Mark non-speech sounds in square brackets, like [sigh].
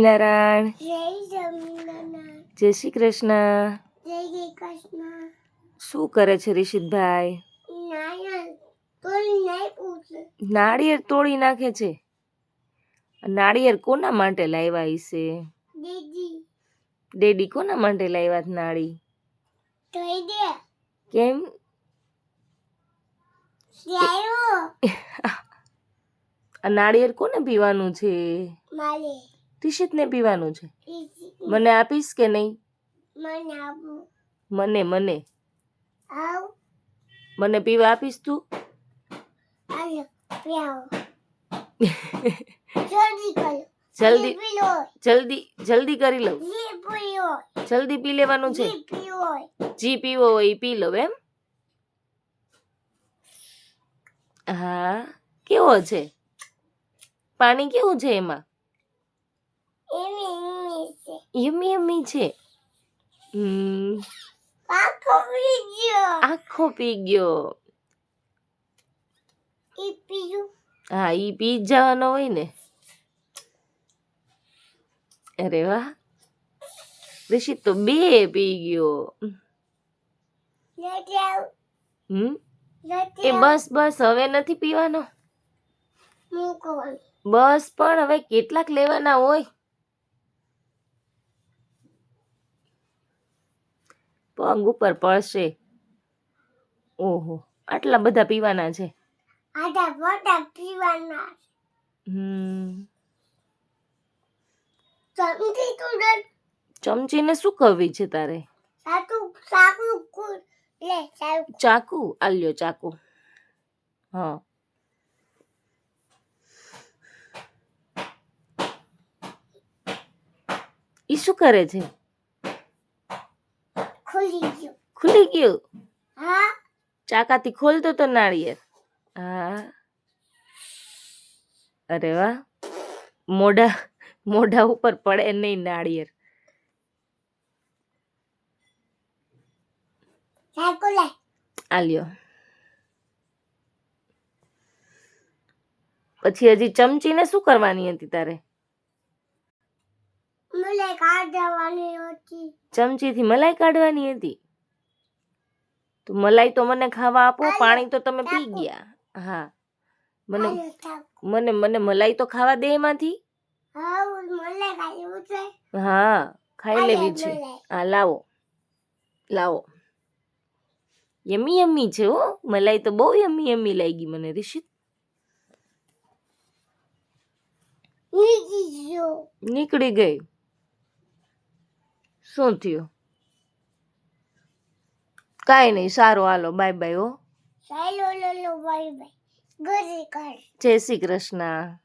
નારાયણ. જય જય શ્રી કૃષ્ણ. જય શ્રી કૃષ્ણ. શું કરે છે રિશિતભાઈ નાળિયેર તોડી નાખે છે? નાળિયેર કોના માટે લાવ્યા હશે? ડેડી. કોના માટે લાવ્યા નાળી? કેમ? નાળિયેર કોને પીવાનું છે? મારે રિશિતને પીવાનું છે? મને આપીશ કે નહીં? મને આપો. મને મને. આવ. મને પીવા આપીશ તું? [laughs] જલ્દી કરો જલ્દી. જલ્દી જલ્દી કરી લઉં. જલ્દી પી લેવાનું છે? જી પીવો હોય પી લો એમ? હા કેવો છે? પાણી કેવું છે એમાં? યમી યમી છે આખો ગયો આખો પી ગયો ઈ પીજો હા ઈ પી જવાનો હોય ને અરે વાહ રિષિત તો બે પી ગયો હમ એ બસ બસ હવે નથી પીવાનો. બસ પણ હવે કેટલાક લેવાના હોય. પગ ઉપર પડશે. ઓહો. આટલા બધા પીવાના છે. આટલા બધા પીવાના હમ. ચમચી તું ચમચીને શું કરવી છે તારે? સાકું કુલ લે સારું ચાકુ? આલ્યો ચાકુ. હા. ઈ શું કરે છે? ખુલી ગયું? હા. ચાકાથી ખોલતો તો નાળિયેર. હા. અરે વાહ. મોઢા મોઢા ઉપર પડે નહીં નાળિયેર. આલ્યો પછી હજી ચમચીને શું કરવાની હતી તારે? મને કાઢવાની હતી. ચમચીથી મલાઈ કાઢવાની હતી? તો મલાઈ તો મને ખાવા આપો પાણી તો તમે પી ગયા. હા. મને મને મને મલાઈ તો ખાવા દે એમાંથી. હા ખાઈ લેવી છે. હા લાવો. લાવો. યમી યમી છે હો. મલાઈ તો બહુ યમી યમી લાગી મને રિશિત નીકળી નીકળી ગઈ. શું થયું? કાંઈ નહીં સારું હાલો બાય બાય હો જય શ્રી કૃષ્ણ.